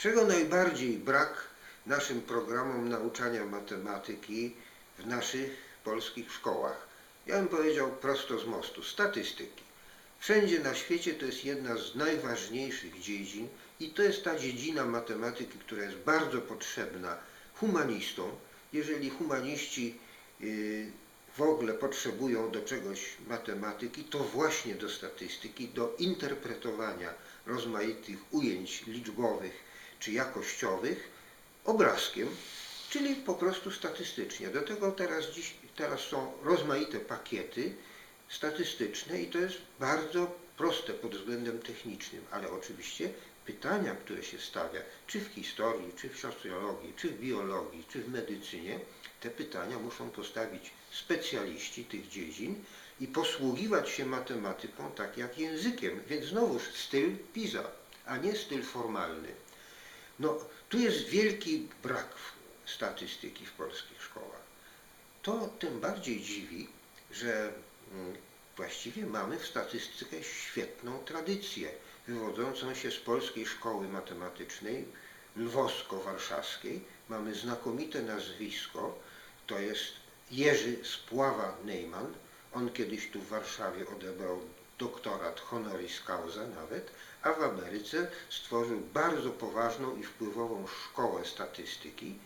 Czego najbardziej brak naszym programom nauczania matematyki w naszych polskich szkołach? Ja bym powiedział prosto z mostu, statystyki. Wszędzie na świecie to jest jedna z najważniejszych dziedzin i to jest ta dziedzina matematyki, która jest bardzo potrzebna humanistom. Jeżeli humaniści yy, w ogóle potrzebują do czegoś matematyki, to właśnie do statystyki, do interpretowania rozmaitych ujęć liczbowych czy jakościowych obrazkiem, czyli po prostu statystycznie. Do tego teraz, dziś, teraz są rozmaite pakiety statystyczne i to jest bardzo proste pod względem technicznym, ale oczywiście pytania, które się stawia, czy w historii, czy w socjologii, czy w biologii, czy w medycynie, te pytania muszą postawić specjaliści tych dziedzin i posługiwać się matematyką tak jak językiem, więc znowuż styl PISA, a nie styl formalny. No, tu jest wielki brak statystyki w polskich szkołach. To tym bardziej dziwi, że mm, właściwie mamy w statystyce świetną tradycję, wywodzącą się z polskiej szkoły matematycznej, lwowsko-warszawskiej. Mamy znakomite nazwisko, to jest Jerzy Spława-Neyman. On kiedyś tu w Warszawie odebrał doktorat honoris causa nawet, a w Ameryce stworzył bardzo poważną i wpływową szkołę statystyki.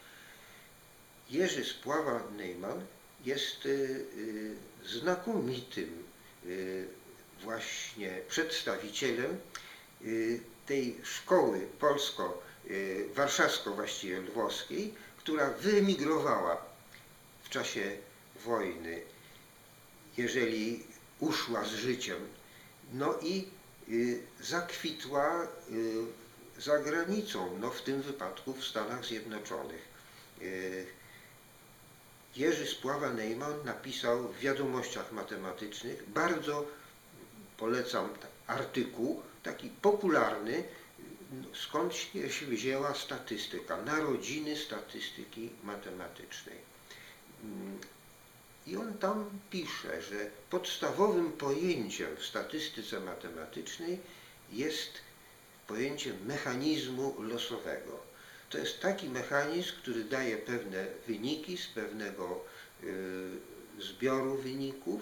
Jerzy Spława-Neyman jest y, y, znakomitym y, właśnie przedstawicielem tej szkoły polsko, warszawsko właściwie lwowskiej, która wyemigrowała w czasie wojny, jeżeli uszła z życiem, no i y, zakwitła y, za granicą, no w tym wypadku w Stanach Zjednoczonych. Y, Jerzy Spława-Neyman napisał w wiadomościach matematycznych, bardzo polecam artykuł, taki popularny, skąd się wzięła statystyka, narodziny statystyki matematycznej. I on tam pisze, że podstawowym pojęciem w statystyce matematycznej jest pojęcie mechanizmu losowego. To jest taki mechanizm, który daje pewne wyniki z pewnego y, zbioru wyników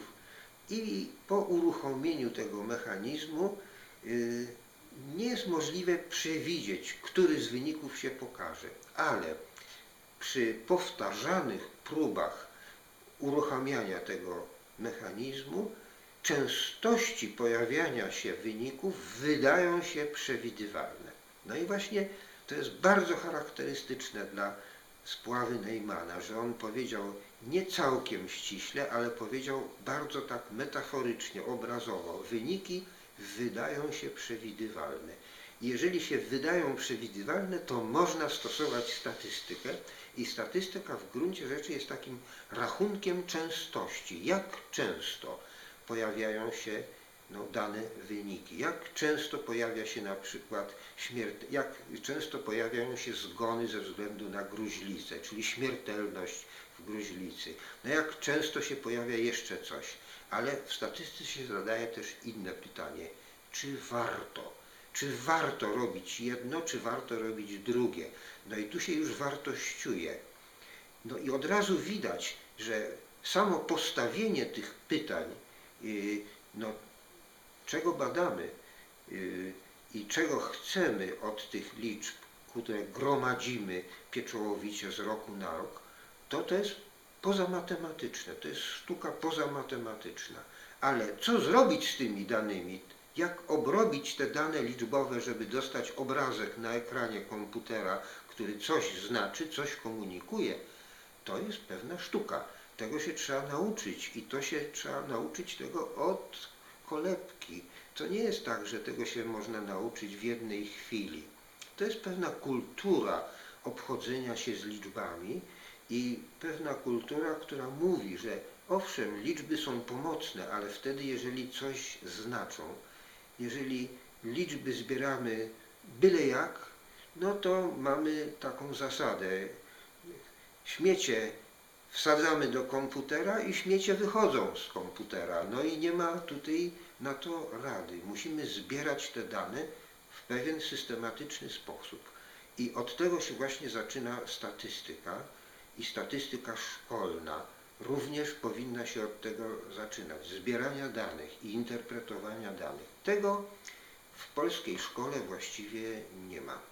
i po uruchomieniu tego mechanizmu y, nie jest możliwe przewidzieć, który z wyników się pokaże, ale przy powtarzanych próbach uruchamiania tego mechanizmu częstości pojawiania się wyników wydają się przewidywalne. No i właśnie to jest bardzo charakterystyczne dla spławy Neymana, że on powiedział nie całkiem ściśle, ale powiedział bardzo tak metaforycznie, obrazowo. Wyniki wydają się przewidywalne. Jeżeli się wydają przewidywalne, to można stosować statystykę i statystyka w gruncie rzeczy jest takim rachunkiem częstości. Jak często pojawiają się no, dane wyniki. Jak często pojawia się na przykład śmierć, jak często pojawiają się zgony ze względu na gruźlicę, czyli śmiertelność w gruźlicy. No jak często się pojawia jeszcze coś. Ale w statystyce się zadaje też inne pytanie. Czy warto? Czy warto robić jedno, czy warto robić drugie? No i tu się już wartościuje. No i od razu widać, że samo postawienie tych pytań, y, no, czego badamy y, i czego chcemy od tych liczb, które gromadzimy pieczołowicie z roku na rok, to to jest pozamatematyczne, to jest sztuka pozamatematyczna. Ale co zrobić z tymi danymi? Jak obrobić te dane liczbowe, żeby dostać obrazek na ekranie komputera, który coś znaczy, coś komunikuje, to jest pewna sztuka. Tego się trzeba nauczyć i to się trzeba nauczyć tego od kolebki. To nie jest tak, że tego się można nauczyć w jednej chwili. To jest pewna kultura obchodzenia się z liczbami i pewna kultura, która mówi, że owszem, liczby są pomocne, ale wtedy, jeżeli coś znaczą, jeżeli liczby zbieramy byle jak, no to mamy taką zasadę. Śmiecie wsadzamy do komputera i śmiecie wychodzą z komputera. No i nie ma tutaj na to rady. Musimy zbierać te dane w pewien systematyczny sposób. I od tego się właśnie zaczyna statystyka i statystyka szkolna również powinna się od tego zaczynać, zbierania danych i interpretowania danych. Tego w polskiej szkole właściwie nie ma.